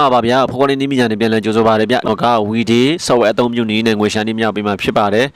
ပါပါဗျာဖော်လေးနီးမိညာနဲ့ပြန်လည်ကြိုဆိုပါရဗျတော့က VD software အသုံးပြုနေနဲ့ငွေရှာနေမြောက်ပေးမှာဖြစ်ပါတယ်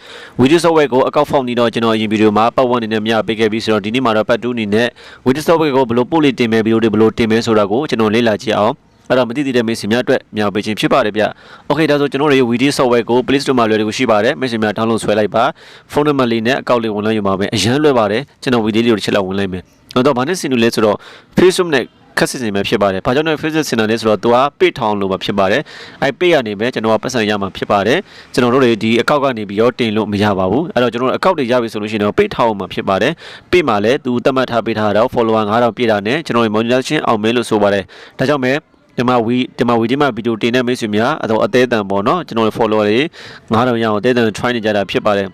VD software ကိုအကောက်ဖောက်နေတော့ကျွန်တော်အရင်ဗီဒီယိုမှာပတ်ဝန်းနေနဲ့မြောက်ပေးခဲ့ပြီးဆိုတော့ဒီနေ့မှာတော့ပတ်တူးနေနဲ့ VD software ကိုဘယ်လိုပို့လေးတင်မယ်ဗီဒီယိုတွေဘယ်လိုတင်မယ်ဆိုတာကိုကျွန်တော်လေ့လာကြည့်အောင်အဲ့တော့မသိသေးတဲ့မိတ်ဆွေများအတွက်မြောက်ပေးခြင်းဖြစ်ပါတယ်ဗျ။ Okay ဒါဆိုကျွန်တော်တို့ရဲ့ VD software ကို Play Store မှာလွယ်တကူရှိပါတယ်မိတ်ဆွေများ download ဆွဲလိုက်ပါဖုန်းနံပါတ်လေးနဲ့အကောင့်လေးဝင်လိုက်ရပါမယ်အရန်လွယ်ပါတယ်ကျွန်တော် VD လေးကိုတစ်ချက်လောက်ဝင်လိုက်မယ်။တော့ဗာနဲ့စင်လို့လဲဆိုတော့ Facebook နဲ့ ခက်စစ်စင်ပဲဖြစ်ပါတယ်။ဘာကြောင့်လဲ physics center လဲဆိုတော့သူကပိတ်ထောင်လို့ပဲဖြစ်ပါတယ်။အဲပိတ်ရနေပဲကျွန်တော်ကပတ်စံရမှာဖြစ်ပါတယ်။ကျွန်တော်တို့တွေဒီအကောက်ကနေပြီးတော့တင်လို့မရပါဘူး။အဲ့တော့ကျွန်တော်တို့အကောက်တွေရပြီဆိုလို့ရှိရင်တော့ပိတ်ထောင်မှာဖြစ်ပါတယ်။ပိတ်မှာလဲသူသတ်မှတ်ထားပေးထားတော့ follower 9000ပြည့်တာနဲ့ကျွန်တော်တို့ monetization အောင်မယ်လို့ဆိုပါတယ်။ဒါကြောင့်ပဲဒီမှာဝီဒီမှာဝီဒီမှာဗီဒီယိုတင်တဲ့မိတ်ဆွေများအတော့အသေးအတန်ပေါ့နော်ကျွန်တော်တို့ follower တွေ9000ရအောင်အသေးအတန် try နေကြတာဖြစ်ပါတယ်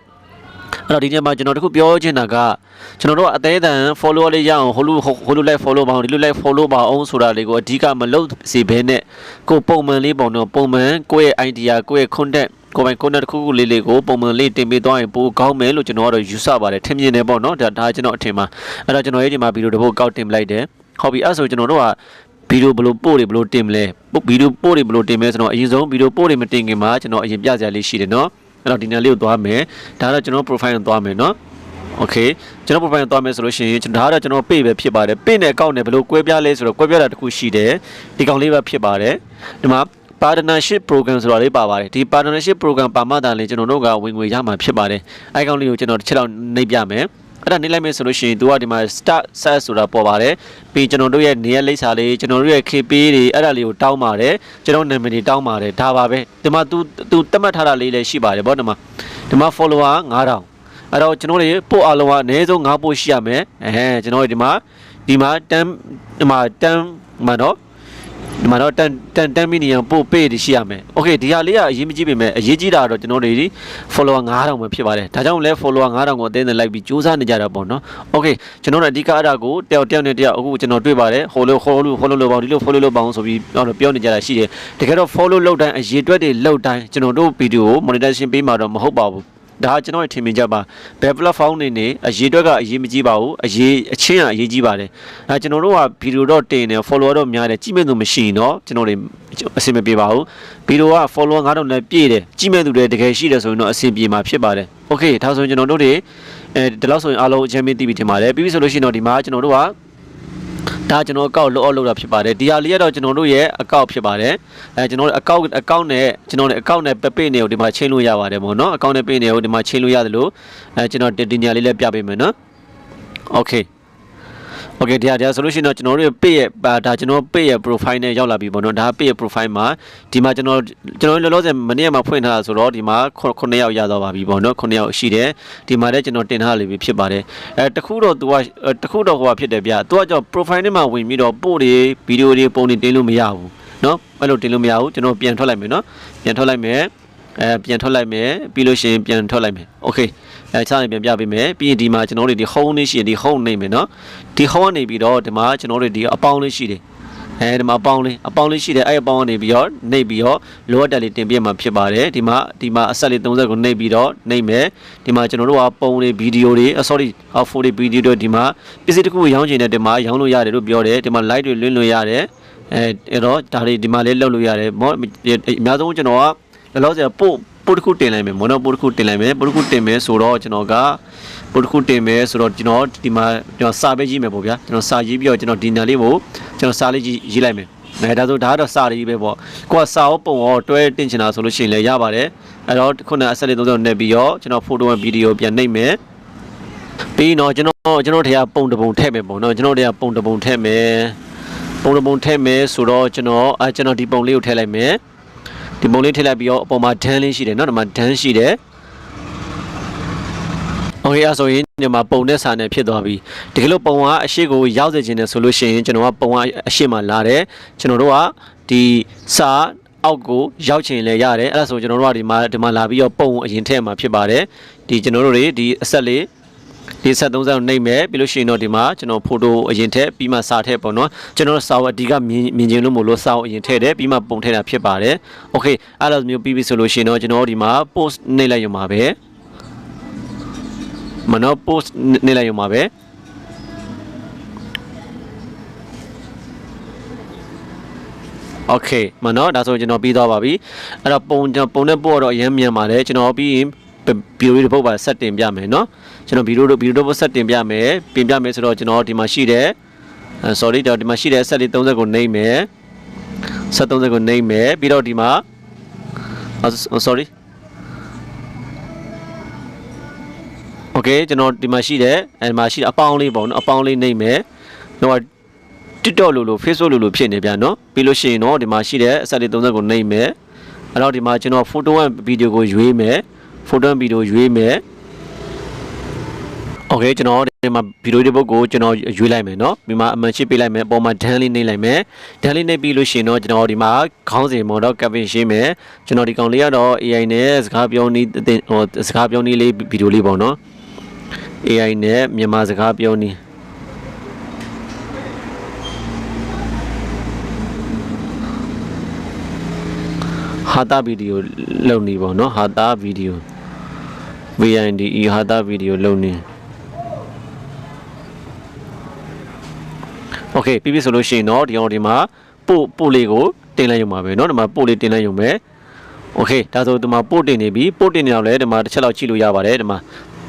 အဲ့တော့ဒီနေ့မှာကျွန်တော်တခုပြောချင်တာကကျွန်တော်တို့အသေးအတန် follower လေးရအောင်ဟိုလိုဟိုလို like follow ပါအောင်ဒီလို like follow ပါအောင်ဆိုတာလေးကိုအဓိကမလုပ်စေဘဲနဲ့ကိုပုံမှန်လေးပေါ့နော်ပုံမှန်ကိုယ့်ရဲ့ idea ကိုယ့်ရဲ့ content ကိုယ်ပိုင် content တစ်ခုခုလေးလေးကိုပုံမှန်လေးတင်ပေးသွားရင်ပိုကောင်းမယ်လို့ကျွန်တော်ကတော့ယူဆပါတယ်ထင်မြင်တယ်ပေါ့နော်ဒါဒါကျွန်တော်အထင်ပါအဲ့တော့ကျွန်တော်ရဲ့ဒီမှာဗီဒီယိုတစ်ပုတ်ကောက်တင်ပလိုက်တယ်ဟုတ်ပြီအဲ့ဆိုကျွန်တော်တို့ကဗီဒီယိုဘယ်လိုပို့တွေဘယ်လိုတင်မလဲဗီဒီယိုပို့တွေဘယ်လိုတင်မလဲဆိုတော့အရင်ဆုံးဗီဒီယိုပို့တွေမတင်ခင်မှာကျွန်တော်အရင်ပြစရာလေးရှိတယ်နော် အဲ့တော့ဒီနေ့လေးကိုသွားမယ်ဒါတော့ကျွန်တော် profile ကိုသွားမယ်နော် โอเคကျွန်တော် profile ကိုသွားမယ်ဆိုလို့ရှိရင်ကျွန်တော်ဒါကတော့ကျွန်တော် page ပဲဖြစ်ပါတယ် page နဲ့ account နဲ့ဘယ်လိုကွဲပြားလဲဆိုတော့ကွဲပြားတာတစ်ခုရှိတယ်ဒီကောင်လေးပဲဖြစ်ပါတယ်ဒီမှာ partnership program ဆိုတာလေးပါပါတယ်ဒီ partnership program ပါမှသာလေကျွန်တော်တို့ကဝင်ငွေရမှာဖြစ်ပါတယ်အဲကောင်လေးကိုကျွန်တော်တစ်ချက်တော့နှိပ်ပြမယ် အဲ့ဒါနေလိုက်မယ်ဆိုလို့ရှိရင်သူကဒီမှာ start set ဆိုတာပေါ်ပါတယ်ပြီးကျွန်တော်တို့ရဲ့နေရာလိပ်စာလေးကျွန်တော်တို့ရဲ့ KP တွေအဲ့ဒါလေးကိုတောင်းပါတယ်ကျွန်တော်နာမည်တွေတောင်းပါတယ်ဒါပါပဲဒီမှာ तू तू တတ်မှတ်ထားတာလေးလည်းရှိပါတယ်ဗောဒီမှာဒီမှာ follower 9000အဲ့တော့ကျွန်တော်တို့ပို့အားလုံးကအနည်းဆုံး9ပို့ရှိရမယ်အဲကျွန်တော်တို့ဒီမှာဒီမှာ10ဒီမှာ10မှာတော့ ဒီမှာတော့တန်တန်တန်မီနီယံပို့ပေးတရှိရမယ်။ Okay ဒီဟာလေးကအရေးမကြီးပေမဲ့အရေးကြီးတာကတော့ကျွန်တော်တို့ဒီ follower 9000ပဲဖြစ်ပါတယ်။ဒါကြောင့်လဲ follower 9000ကိုအတင်းနဲ့လိုက်ပြီးစူးစမ်းနေကြတာပေါ့နော်။ Okay ကျွန်တော်တို့အဓိကအရာကိုတယောက်တယောက်နဲ့တယောက်အခုကျွန်တော်တွေ့ပါတယ်။ follow follow follow လုပ်ပါအောင်ဒီလို follow လုပ်ပါအောင်ဆိုပြီးတော့ပြောနေကြတာရှိတယ်။တကယ်တော့ follow လုပ်တိုင်းအရေးအတွက်တွေလုပ်တိုင်းကျွန်တော်တို့ဗီဒီယိုကို monetization ပေးမှာတော့မဟုတ်ပါဘူး။ ဒါကျွန်တော်ထင်မြင်ကြပါဘယ် platform နေနေအရေးအတွက်ကအရေးမကြီးပါဘူးအရေးအချင်းကအရေးကြီးပါတယ်အဲကျွန်တော်တို့ကဗီဒီယိုတော့တင်တယ် follower တော့များတယ်ကြည့်မဲ့သူမရှိရင်တော့ကျွန်တော်တွေအဆင်မပြေပါဘူးဗီဒီယိုက follower 9000နဲ့ပြည့်တယ်ကြည့်မဲ့သူတွေတကယ်ရှိတယ်ဆိုရင်တော့အဆင်ပြေမှာဖြစ်ပါတယ် okay ဒါဆိုရင်ကျွန်တော်တို့တွေအဲဒီလောက်ဆိုရင်အားလုံးအချင်းမသိပြီထင်ပါတယ်ပြီးပြီဆိုလို့ရှိရင်တော့ဒီမှာကျွန်တော်တို့က ဒါကျွန်တော်အကောက်လောအော့လောက်တာဖြစ်ပါတယ်ဒီဟာလေးကတော့ကျွန်တော်တို့ရဲ့အကောက်ဖြစ်ပါတယ်အဲကျွန်တော်တို့အကောက်အကောက်နဲ့ကျွန်တော်တို့အကောက်နဲ့ပပိနေကိုဒီမှာချိန်လို့ရပါတယ်ပေါ့နော်အကောက်နဲ့ပိနေကိုဒီမှာချိန်လို့ရတယ်လို့အဲကျွန်တော်ဒီညာလေးလည်းပြပေးမယ်နော် โอเคโอเคဒီဟာဒါဆိုလို့ရှိရင်တော့ကျွန်တော်တို့ရဲ့ page ရဲ့ဒါကျွန်တော် page ရဲ့ profile နဲ့ရောက်လာပြီပေါ့နော်ဒါ page ရဲ့ profile မှာဒီမှာကျွန်တော်ကျွန်တော်လောလောဆယ်မနေ့ကမှဖွင့်ထားတာဆိုတော့ဒီမှာ9ယောက်ရသွားပါပြီပေါ့နော်9ယောက်ရှိတယ်ဒီမှာလည်းကျွန်တော်တင်ထားလိမ့်ပြီဖြစ်ပါတယ်အဲတခုတော့ तू ကတခုတော့ဟိုဖြစ်တယ်ဗျ तू ကကြောင့် profile နဲ့မှဝင်ပြီးတော့ပို့တွေဗီဒီယိုတွေပုံတွေတင်လို့မရဘူးနော်အဲ့လိုတင်လို့မရဘူးကျွန်တော်ပြန်ထွက်လိုက်မယ်နော်ပြန်ထွက်လိုက်မယ်အဲပြန်ထွက်လိုက်မယ်ပြီးလို့ရှိရင်ပြန်ထွက်လိုက်မယ်โอเค အဲချားရင်ပြန်ပြပေးမယ်ပြီးရင်ဒီမှာကျွန်တော်တို့ဒီ home လေးရှိရင်ဒီ home နေမယ်နော်ဒီ home ကနေပြီးတော့ဒီမှာကျွန်တော်တို့ဒီအပေါင်းလေးရှိတယ်အဲဒီမှာအပေါင်းလေးအပေါင်းလေးရှိတယ်အဲ့အပေါင်းကနေပြီးတော့နှိပ်ပြီးတော့လိုအပ်တယ်လေးတင်ပြမှာဖြစ်ပါတယ်ဒီမှာဒီမှာအဆက်လေး30ကိုနှိပ်ပြီးတော့နှိပ်မယ်ဒီမှာကျွန်တော်တို့ကပုံတွေဗီဒီယိုတွေ sorry ဖိုတွေဗီဒီယိုတွေဒီမှာပစ္စည်းတစ်ခုကိုရောင်းချင်တဲ့ဒီမှာရောင်းလို့ရတယ်လို့ပြောတယ်ဒီမှာ light တွေလွှင့်လို့ရတယ်အဲအဲ့တော့ဒါတွေဒီမှာလေးလုပ်လို့ရတယ်မောအများဆုံးကျွန်တော်ကလောလောဆယ်ပို့ ပို့တစ်ခုတင်လိုက်မယ်မော်နော်ပို့တစ်ခုတင်လိုက်မယ်ပို့တစ်ခုတင်မယ်ဆိုတော့ကျွန်တော်ကပို့တစ်ခုတင်မယ်ဆိုတော့ကျွန်တော်ဒီမှာကျွန်တော်စာပဲရေးမယ်ပေါ့ဗျာကျွန်တော်စာရေးပြီးတော့ကျွန်တော်ဒီနာလေးကိုကျွန်တော်စာလေးရေးရေးလိုက်မယ်အဲဒါဆိုဒါကတော့စာရေးပဲပေါ့ကိုကစာရောပုံရောတွဲတင်ချင်တာဆိုလို့ရှိရင်လည်းရပါတယ်အဲ့တော့ခုနအဆက်လေး30နဲ့ပြီးတော့ကျွန်တော်ဖိုတိုနဲ့ဗီဒီယိုပြန်နှိပ်မယ်ပြီးတော့ကျွန်တော်ကျွန်တော်တရားပုံတစ်ပုံထည့်မယ်ပေါ့နော်ကျွန်တော်တရားပုံတစ်ပုံထည့်မယ်ပုံတစ်ပုံထည့်မယ်ဆိုတော့ကျွန်တော်အဲကျွန်တော်ဒီပုံလေးကိုထည့်လိုက်မယ် ဒီပုံလေးထည့်လိုက်ပြီးတော့အပေါ်မှာဒန်းလေးရှိတယ်เนาะဒီမှာဒန်းရှိတယ်โอเคအဲ့ဆိုရင်ဒီမှာပုံနဲ့စာနဲ့ဖြစ်သွားပြီတကယ်လို့ပုံကအရှိကိုရောက်စေခြင်းနဲ့ဆိုလို့ရှိရင်ကျွန်တော်ကပုံကအရှိမှလာတယ်ကျွန်တော်တို့ကဒီစာအောက်ကိုရောက်ချင်လဲရတယ်အဲ့ဒါဆိုကျွန်တော်တို့ကဒီမှာဒီမှာလာပြီးတော့ပုံအရင်ထည့်မှာဖြစ်ပါတယ်ဒီကျွန်တော်တို့တွေဒီအဆက်လေး ဒီဆက်30ကိုနှိပ်မယ်ပြီးလို့ရှိရင်တော့ဒီမှာကျွန်တော်ဖိုတိုအရင်ထည့်ပြီးမှစာထည့်ပေါ့နော်ကျွန်တော်စာဝအဓိကမြင်မြင်ချင်လို့မလို့စာအရင်ထည့်တယ်ပြီးမှပုံထည့်တာဖြစ်ပါတယ်โอเคအဲ့လိုမျိုးပြီးပြီဆိုလို့ရှိရင်တော့ကျွန်တော်ဒီမှာ post နှိပ်လိုက်ရမှာပဲမနော် post နေလိုက်ရမှာပဲ โอเคမနော်ဒါဆိုကျွန်တော်ပြီးသွားပါပြီအဲ့တော့ပုံကျွန်တော်ပုံနဲ့ပို့တော့အရင်မြန်ပါတယ်ကျွန်တော်ပြီးရင် ဗီဒီယိုလေးတစ်ပုတ်ပါဆက်တင်ပြမယ်နော်ကျွန်တော်ဗီဒီယိုတို့ဗီဒီယိုတို့ဆက်တင်ပြမယ်ပြင်ပြမယ်ဆိုတော့ကျွန်တော်ဒီမှာရှိတဲ့ sorry တော့ဒီမှာရှိတဲ့ဆက်လေး30ကိုနှိမ့်မယ်ဆက်30ကိုနှိမ့်မယ်ပြီးတော့ဒီမှာ sorry Okay ကျွန်တော်ဒီမှာရှိတဲ့အဲဒီမှာရှိတဲ့အပေါင်းလေးပေါ့နော်အပေါင်းလေးနှိမ့်မယ်တော့ TikTok လို့လို့ Facebook လို့လို့ဖြစ်နေပြန်နော်ပြီးလို့ရှိရင်တော့ဒီမှာရှိတဲ့အဆက်လေး30ကိုနှိမ့်မယ်အဲ့တော့ဒီမှာကျွန်တော် photo and video ကိုရွေးမယ် photo and video ရွေးမယ်โอเคကျွန်တော်ဒီမှာဗီဒီယိုတစ်ပုတ်ကိုကျွန်တော်ရွေးလိုက်မယ်เนาะဒီမှာအမှန်ရှိပေးလိုက်မယ်အပေါ်မှာဒန်းလေးနှိမ့်လိုက်မယ်ဒန်းလေးနှိမ့်ပြီးလို့ရှိရင်တော့ကျွန်တော်ဒီမှာခေါင်းစဉ်ပေါ်တော့ caption ရှင်းမယ်ကျွန်တော်ဒီကောင်လေးကတော့ AI နဲ့စကားပြောနည်းဟိုစကားပြောနည်းလေးဗီဒီယိုလေးပေါ့เนาะ AI နဲ့မြန်မာစကားပြောနည်းဟာတာဗီဒီယိုလုပ်နေပေါ့နော်ဟာတာဗီဒီယို VNDE ဟာတာဗီဒီယိုလုပ်နေโอเคပြီးပြီဆိုလို့ရှိရင်တော့ဒီအောင်ဒီမှာပို့ပို့လေးကိုတင်လိုက်ရုံပါပဲเนาะဒီမှာပို့လေးတင်လိုက်ရုံပဲโอเคဒါဆိုဒီမှာပို့တင်နေပြီပို့တင်နေတော့လဲဒီမှာတစ်ချက်လောက်ကြည့်လို့ရပါတယ်ဒီမှာ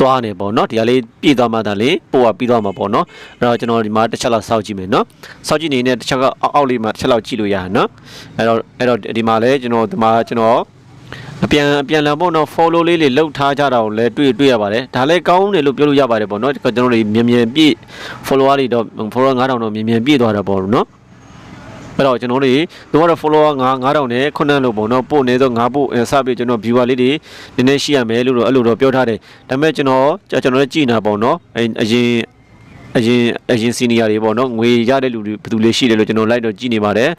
သွားနေပေါ့เนาะဒီကလေးပြည့်သွားမှသာလေပို့ကပြီးသွားမှာပေါ့เนาะအဲ့တော့ကျွန်တော်ဒီမှာတစ်ချက်လောက်စောင့်ကြည့်မယ်เนาะစောင့်ကြည့်နေတဲ့တစ်ချက်ကအောက်အောက်လေးမှာတစ်ချက်လောက်ကြည့်လို့ရเนาะအဲ့တော့အဲ့တော့ဒီမှာလဲကျွန်တော်ဒီမှာကျွန်တော် အပြန်အပြန်လာပေါ့နော် follow လေးတွေလောက်ထားကြတာကိုလည်းတွေ့တွေ့ရပါတယ်ဒါလည်းကောင်းတယ်လို့ပြောလို့ရပါတယ်ပေါ့နော်ကျွန်တော်တို့မြင်မြင်ပြည့် follower တွေတော့ follower 9000တော့မြင်မြင်ပြည့်သွားတာပေါ့နော်အဲ့တော့ကျွန်တော်တို့တို့ကတော့ follower 9 9000နဲ့ခုနလို့ပေါ့နော်ပို့နေတော့9ပို့စပြီးကျွန်တော် viewer လေးတွေနည်းနည်းရှိရမယ်လို့တော့အဲ့လိုတော့ပြောထားတယ်ဒါပေမဲ့ကျွန်တော်ကျွန်တော်လည်းကြည်နာပေါ့နော်အရင် အရင်အရင်စီနီယာတွေပေါ့နော်ငွေရတဲ့လူတွေဘယ်သူလေးရှိတယ်လို့ကျွန်တော်လိုက်တော့ကြည့်နေပါတယ်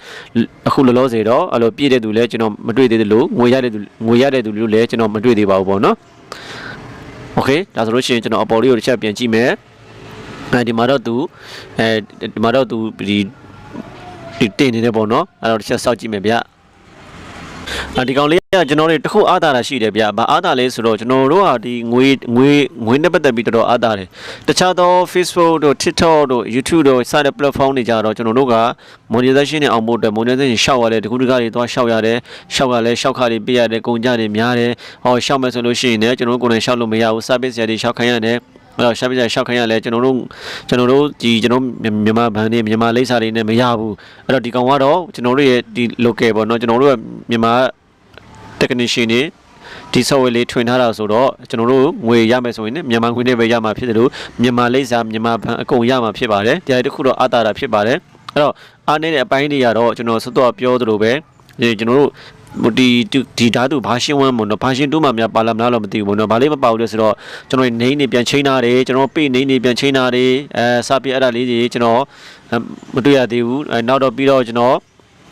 အခုလောလောဆယ်တော့အဲ့လိုပြည့်တဲ့သူလည်းကျွန်တော်မတွေ့သေးသလိုငွေရတဲ့သူငွေရတဲ့သူလို့လည်းကျွန်တော်မတွေ့သေးပါဘူးပေါ့နော်โอเคဒါဆိုလို့ရှိရင်ကျွန်တော်အပေါ်လေးကိုတစ်ချက်ပြန်ကြည့်မယ်အဲဒီမှာတော့သူအဲဒီမှာတော့သူဒီဒီတင်နေတယ်ပေါ့နော်အဲ့တော့တစ်ချက်စောင့်ကြည့်မယ်ဗျအဒီကောင်လေး ကကျွန်တော်တို့တခုအားတာတာရှိတယ်ဗျ။ဘာအားတာလဲဆိုတော့ကျွန်တော်တို့ကဒီငွေငွေငွေနဲ့ပတ်သက်ပြီးတော်တော်အားတာတယ်။တခြားသော Facebook တို့ TikTok တို့ YouTube တို့စတဲ့ platform တွေကြတော့ကျွန်တော်တို့က monetization နဲ့အောင်ဖို့အတွက် monetization ရှောက်ရတယ်တခုတကားတွေသွားရှောက်ရတယ်။ရှောက်ရလဲရှောက်ခါတွေပေးရတယ်ကုန်ကြတွေများတယ်။ဟောရှောက်မယ်ဆိုလို့ရှိရင်လည်းကျွန်တော်တို့ကိုယ်တိုင်ရှောက်လို့မရဘူး service ရတွေရှောက်ခိုင်းရတယ်။အဲ့တော့ရှာပြကြရှောက်ခိုင်းရလဲကျွန်တော်တို့ကျွန်တော်တို့ဒီကျွန်တော်မြန်မာဘန်တွေမြန်မာလိပ်စာတွေနဲ့မရဘူးအဲ့တော့ဒီကောင်ကတော့ကျွန်တော်တို့ရဲ့ဒီ local ပေါ့နော်ကျွန်တော်တို့ရဲ့မြန်မာ technician တွေဒီ software လေးထွင်ထားတာဆိုတော့ကျွန်တော်တို့ငွေရမယ်ဆိုရင်လည်းမြန်မာငွေနဲ့ပဲရမှာဖြစ်တယ်လို့မြန်မာလိပ်စာမြန်မာဘန်အကုန်ရမှာဖြစ်ပါတယ်တရားတစ်ခုတော့အတားတာဖြစ်ပါတယ်အဲ့တော့အားနေတဲ့အပိုင်းတွေကတော့ကျွန်တော်စတော့ပြောသလိုပဲဒီကျွန်တော်တို့ဒီဒီဓာတ်တူဘာရှင်းဝမ်းမလို့ဘာရှင်းတူးမှများပါလာမလားတော့မသိဘူးပေါ့နော်ဘာလေးမပါဘူးလဲဆိုတော့ကျွန်တော်နေနေပြန်ချိန်ထားတယ်ကျွန်တော်ပေနေနေပြန်ချိန်ထားတယ်အဲစပြအဲ့ဒါလေးတွေကျွန်တော်မတွေ့ရသေးဘူးအဲနောက်တော့ပြီးတော့ကျွန်တော်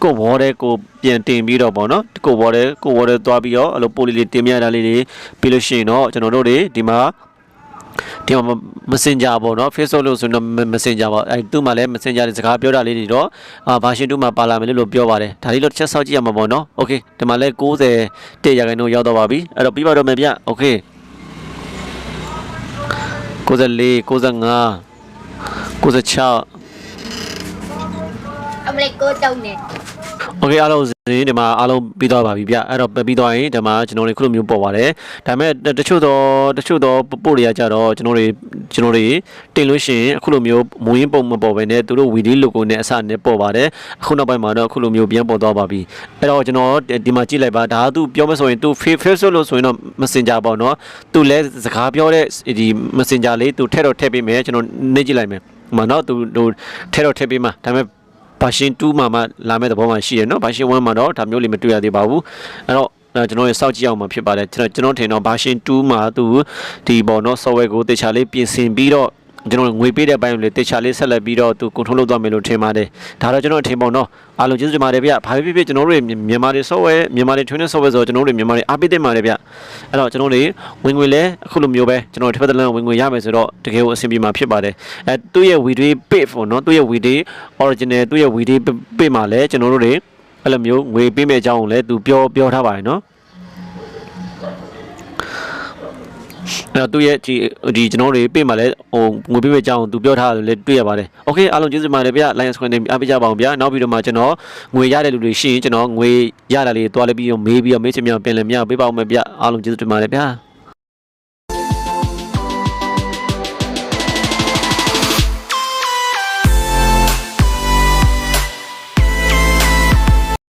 ကိုဘောတဲ့ကိုပြန်တင်ပြီးတော့ပေါ့နော်ကိုဘောတဲ့ကိုဘောတဲ့သွားပြီးတော့အဲ့လိုပိုလီလေးတင်မြတာလေးတွေပြီးလို့ရှိရင်တော့ကျွန်တော်တို့တွေဒီမှာဒီမှာ Messenger ပေါ့နော် Facebook လို့ဆိုတော့ Messenger ပေါ့အဲသူ့မှာလည်း Messenger တွေစကားပြောတာလေးတွေတော့အာ version 2မှာပါလာမယ်လို့ပြောပါတယ်ဒါလေးတော့တစ်ချက်စောင့်ကြည့်ရမှာပေါ့နော် Okay ဒီမှာလည်း90တက်ရာခိုင်နှုန်းရောက်တော့ပါပြီအဲ့တော့ပြီးပါတော့မယ်ဗျ Okay 94 95 96အမလေးကိုတုံနေ โอเคအားလုံးစင်းဒီမှာအားလုံးပြီးသွားပါပြီဗျအဲ့တော့ပြီးသွားရင်ဒီမှာကျွန်တော်တို့ခုလိုမျိုးပေါ်ပါတယ်ဒါပေမဲ့တချို့တော့တချို့တော့ပို့တွေကကြတော့ကျွန်တော်တွေကျွန်တော်တွေတင်လို့ရှိရင်အခုလိုမျိုးမူရင်းပုံမပေါ်ဘဲနဲ့သူတို့ video logo နဲ့အစနဲ့ပေါ်ပါတယ်အခုနောက်ပိုင်းမှာတော့အခုလိုမျိုးပြန်ပေါ်သွားပါပြီအဲ့တော့ကျွန်တော်ဒီမှာကြည့်လိုက်ပါဒါကသူပြောမဆိုရင်သူ Facebook လို့ဆိုရင်တော့ Messenger ပေါ့နော်သူလဲစကားပြောတဲ့ဒီ Messenger လေးသူထည့်တော့ထည့်ပေးမယ်ကျွန်တော်နှိပ်ကြည့်လိုက်မယ်မနော်သူသူထည့်တော့ထည့်ပေးမှာဒါပေမဲ့ version 2မှာမှလာမယ့်သဘောမှရှိတယ်နော် version 1မှာတော့ဒါမျိုးလေးမတွေ့ရသေးပါဘူးအဲ့တော့အဲ့ကျွန်တော်ရေစောက်ကြည့်အောင်မှာဖြစ်ပါတယ်ကျွန်တော်ကျွန်တော်ထင်တော့ version 2မှာသူဒီပေါ်တော့ software ကိုတေချာလေးပြင်ဆင်ပြီးတော့ ကျွန်တော်ငွေပေးတဲ့ဘိုင်းကိုလေတေချာလေးဆက်လက်ပြီးတော့သူ control လုပ်သွားမယ်လို့ထင်ပါတယ်ဒါတော့ကျွန်တော်ထင်ပေါ့နော်အားလုံးကျေးဇူးတင်ပါတယ်ဗျဘာဖြစ်ဖြစ်ကျွန်တော်တို့မြန်မာတွေ software မြန်မာတွေ training software ဆိုတော့ကျွန်တော်တို့မြန်မာတွေအားပေးတင်ပါတယ်ဗျအဲ့တော့ကျွန်တော်တို့ဝင်ငွေလဲအခုလိုမျိုးပဲကျွန်တော်တစ်ဖက်တစ်လမ်းဝင်ငွေရမယ်ဆိုတော့တကယ်ကိုအဆင်ပြေမှာဖြစ်ပါတယ်အဲသူ့ရဲ့ video page ပေါ့နော်သူ့ရဲ့ video original သူ့ရဲ့ video page မှာလဲကျွန်တော်တို့တွေအဲ့လိုမျိုးငွေပေးမဲ့အကြောင်းကိုလည်းသူပြောပြောထားပါတယ်နော် အဲ့တော့သူ့ရဲ့ဒီဒီကျွန်တော်တွေပြေးမှလည်းဟိုငွေပေးမဲ့ကြောင်းသူပြောထားတယ်လည်းတွေ့ရပါတယ်။ Okay အားလုံးကျေးဇူးပါတယ်ဗျ။ Lions Coin တင်အားပေးကြပါအောင်ဗျာ။နောက်ပြီးတော့မှကျွန်တော်ငွေရတဲ့လူတွေရှိရင်ကျွန်တော်ငွေရတာလေးတွားလိုက်ပြီးတော့မေးပြီးတော့မေးချင်မြန်ပြန်လည်မြပေးပါအောင်ဗျာ။အားလုံးကျေးဇူးတင်ပါတယ်ဗျာ။